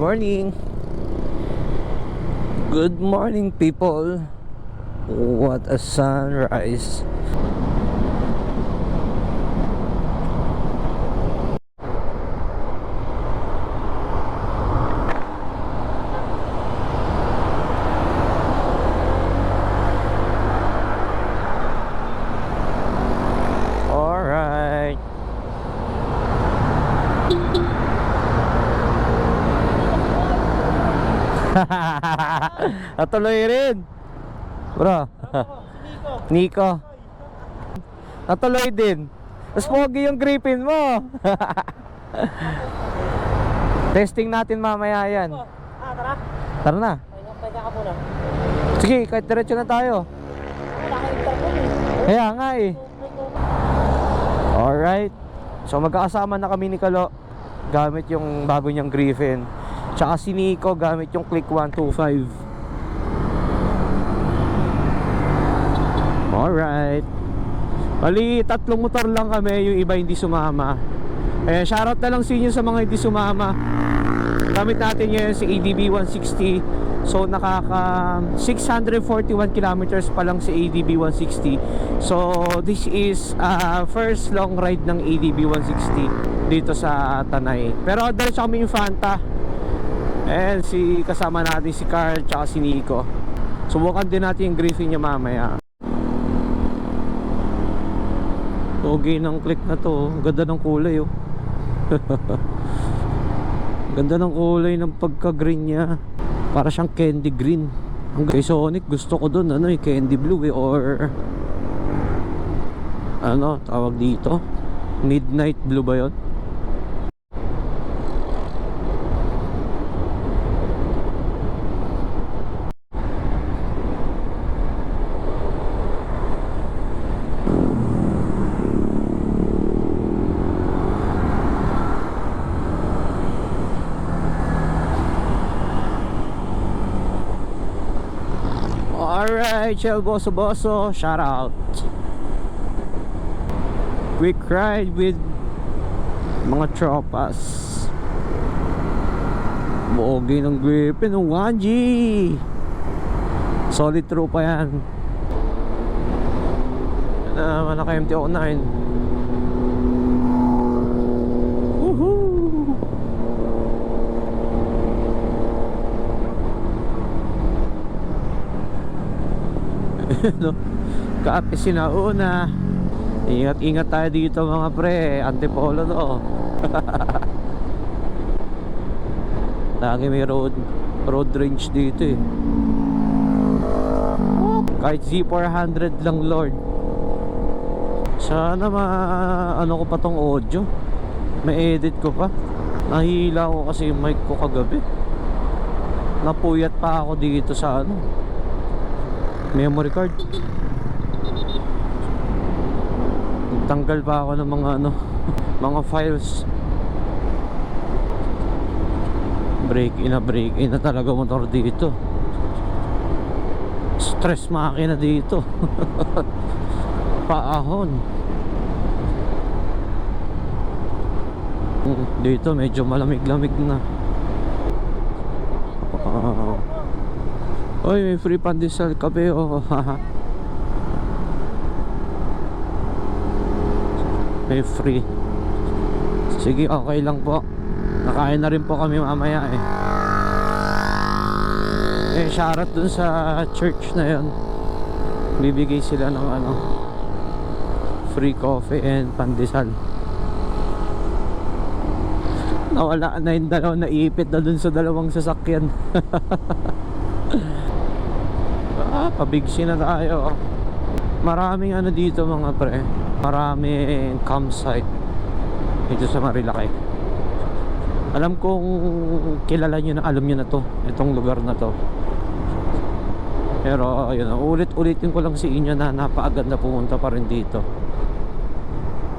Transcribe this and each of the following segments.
morning. Good morning, people. What a sunrise. Natuloy rin. Bro. Nico. Natuloy din. Mas pogi yung gripin mo. Testing natin mamaya yan. Ah, tara. Tara na. Pahinga, pahinga ka muna. Sige, kahit diretso na tayo. Eh. Kaya nga eh. Alright. So magkakasama na kami ni Kalo gamit yung bago niyang Griffin. Tsaka si Nico gamit yung Click 125. Alright. Bali, tatlong motor lang kami, yung iba hindi sumama. Eh, shoutout na lang sa inyo sa mga hindi sumama. Gamit natin ngayon si ADB 160. So nakaka 641 kilometers pa lang si ADB 160. So this is uh, first long ride ng ADB 160 dito sa Tanay. Pero diretso kami Infanta. And si kasama natin si Carl tsaka si Nico. Subukan din natin yung Griffin niya mamaya. Okay ng click na to. oh. Ang Ganda ng kulay oh. Ganda ng kulay ng pagka-green niya. Para siyang candy green. Ang kay Sonic gusto ko dun ano eh, candy blue eh or ano tawag dito? Midnight blue ba 'yon? Alright, Chel Boso Boso, shout out. Quick ride with mga tropas. Bogi ng Griffin ng 1G. Solid tropa yan. Yan naman naka MT-09. Woohoo! no? Kape sinauna Ingat ingat tayo dito mga pre. Antipolo to. Lagi may road Road range dito eh. Kahit Z400 lang lord. Sana ma Ano ko pa tong audio? May edit ko pa. Nahila ko kasi yung mic ko kagabi. Napuyat pa ako dito sa ano memory card. Tanggal pa ako ng mga ano mga files. Break in na break in na talaga motor dito. Stress makina dito. Paahon. Dito medyo malamig-lamig na. Wow. Oy, may free pandesal kape oh. may free. Sige, okay lang po. Nakain na rin po kami mamaya eh. Eh, shoutout dun sa church na yon. Bibigay sila ng ano free coffee and pandesal. Nawala na yung dalaw na ipit na dun sa dalawang sasakyan. Pabigsi na tayo. Maraming ano dito mga pre. Maraming campsite dito sa Marilaki. Alam kong kilala nyo na, alam nyo na to, itong lugar na to. Pero ayun, ulit-ulitin ko lang si inyo na napaagad na pumunta pa rin dito.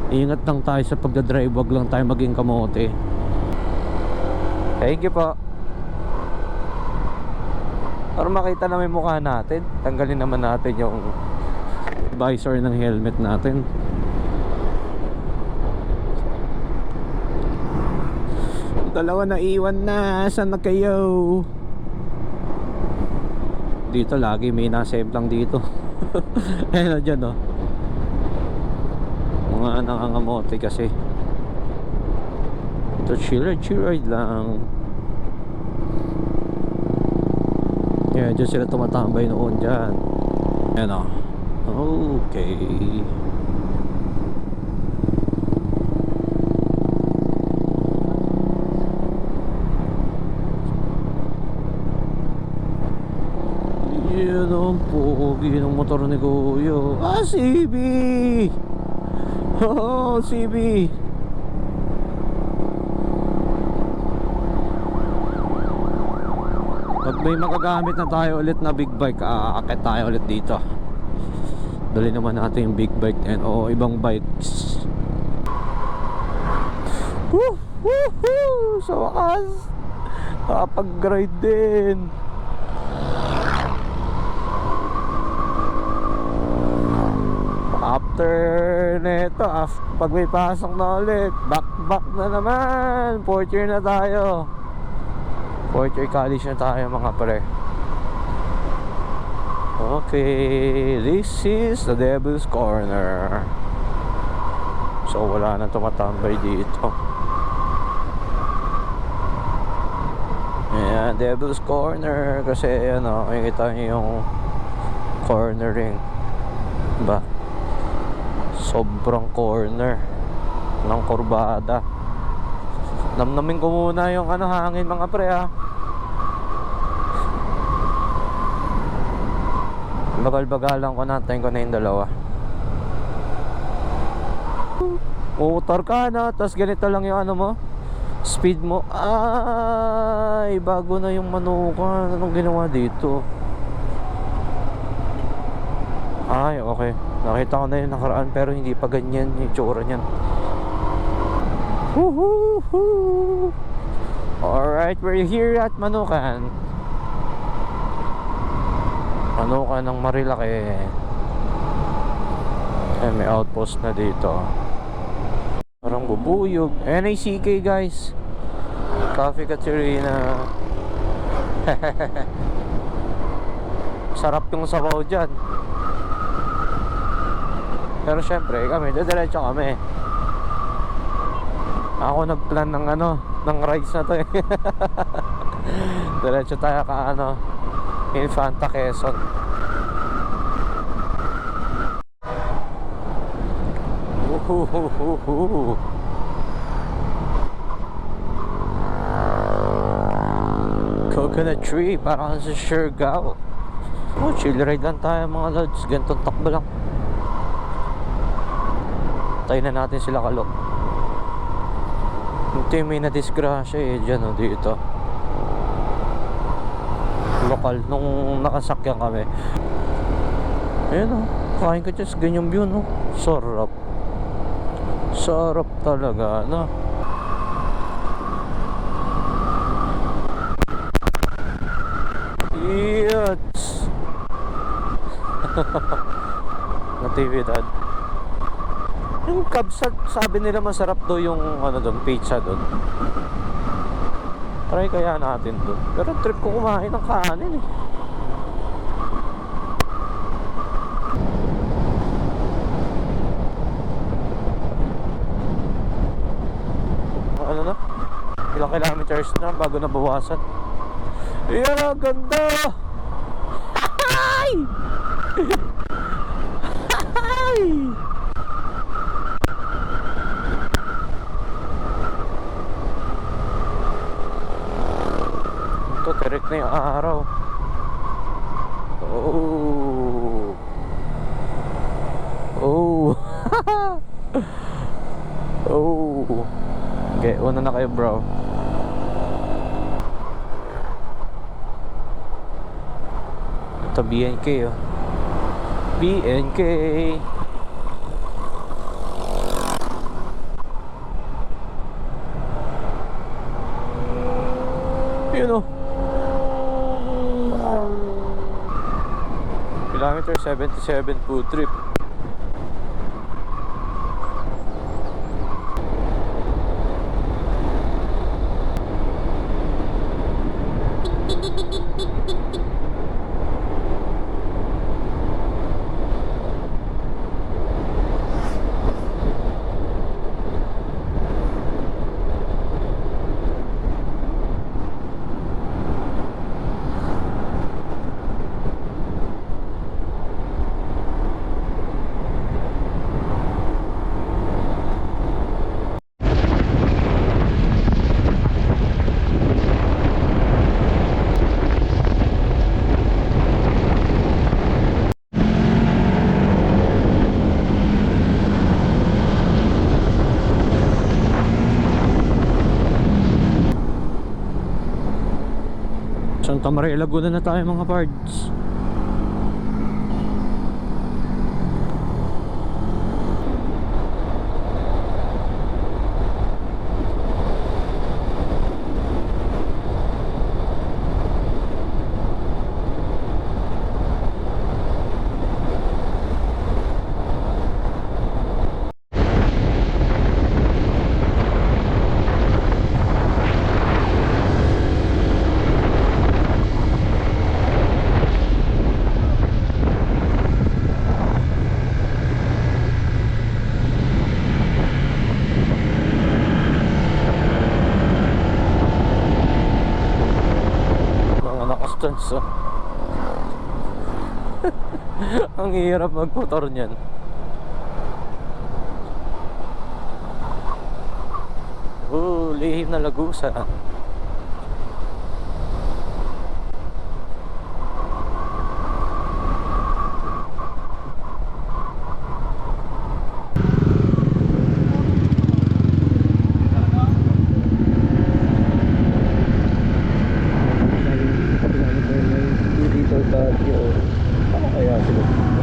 Ingat lang tayo sa pagdadrive, wag lang tayo maging kamote. Thank you po. Para makita na may mukha natin Tanggalin naman natin yung Visor ng helmet natin Dalawa na iwan na. Saan na kayo? Dito lagi may nasemplang dito. Ayun na dyan oh. Mga nangangamote kasi. Ito chill ride, chill ride lang. Yan, dyan sila tumatambay noon dyan. Yan o. Okay. Yan ang pogi ng motor ni Kuya. Ah, CB! Oh, CB! May magagamit na tayo ulit na big bike, aakit tayo ulit dito. Dali naman natin yung big bike and o ibang bikes. Woo! Woohoo! Sa wakas! Nakapag-ride din. After neto, pag may pasok na ulit, back back na naman. Fourth year na tayo. Fourth year college na tayo mga pre. Okay, this is the Devil's Corner. So wala na tumatambay dito. Ayan, Devil's Corner kasi ano, makikita niyo yung cornering. Ba? Sobrang corner ng kurbada. Namnamin ko muna yung ano hangin mga pre ah. Bagal-bagalan ko natin ko na yung dalawa. Motor ka na, tapos ganito lang yung ano mo. Speed mo. Ay, bago na yung manukan. Anong ginawa dito? Ay, okay. Nakita ko na yung nakaraan pero hindi pa ganyan yung tsura niyan. Woohoo! Alright, we're here at Manukan. Manukan ng Marilaki. Eh, may outpost na dito. Parang bubuyog. NACK guys. Coffee Katerina. Sarap yung sabaw dyan. Pero syempre, kami, didiretso kami. Ako nagplan ng ano, ng rides na to eh. Diretso tayo ka ano, Infanta Quezon. Coconut tree, parang sa Siargao. Oh, chill ride lang tayo mga lods. Gantong takbo lang. Tayo na natin sila kalok. Ito yung may na-disgrasya eh, dyan o dito. Lokal, nung nakasakyan kami. Ayan o, kain ka dyan sa ganyang view no. Sarap. Sarap talaga, no. Yats! Natividad. Yung kabsat, sabi nila masarap daw yung ano doon, pizza doon. Try kaya natin doon. Pero trip ko kumain ng kanin eh. Ano na? Ilang kilometers na bago nabawasan. Ayan ang ganda! Ay! Ito, tirik na yung araw. Oh. Oh. oh. Okay, una na kayo bro. Ito BNK oh. BNK. Yun oh. Kilometer 77 food trip. Santa Maria Laguna na tayo mga pards. Mga nakastans oh. Ang hirap magmotor niyan. Oh, lihim na lagusa. dito sa Ano kaya sila dito?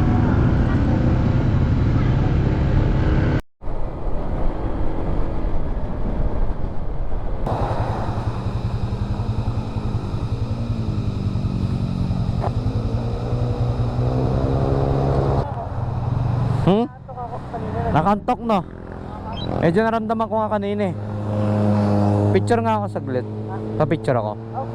Hmm? Nakantok no? Medyo naramdaman ko nga kanina eh. Picture nga ako saglit. Pa-picture ako. Oh,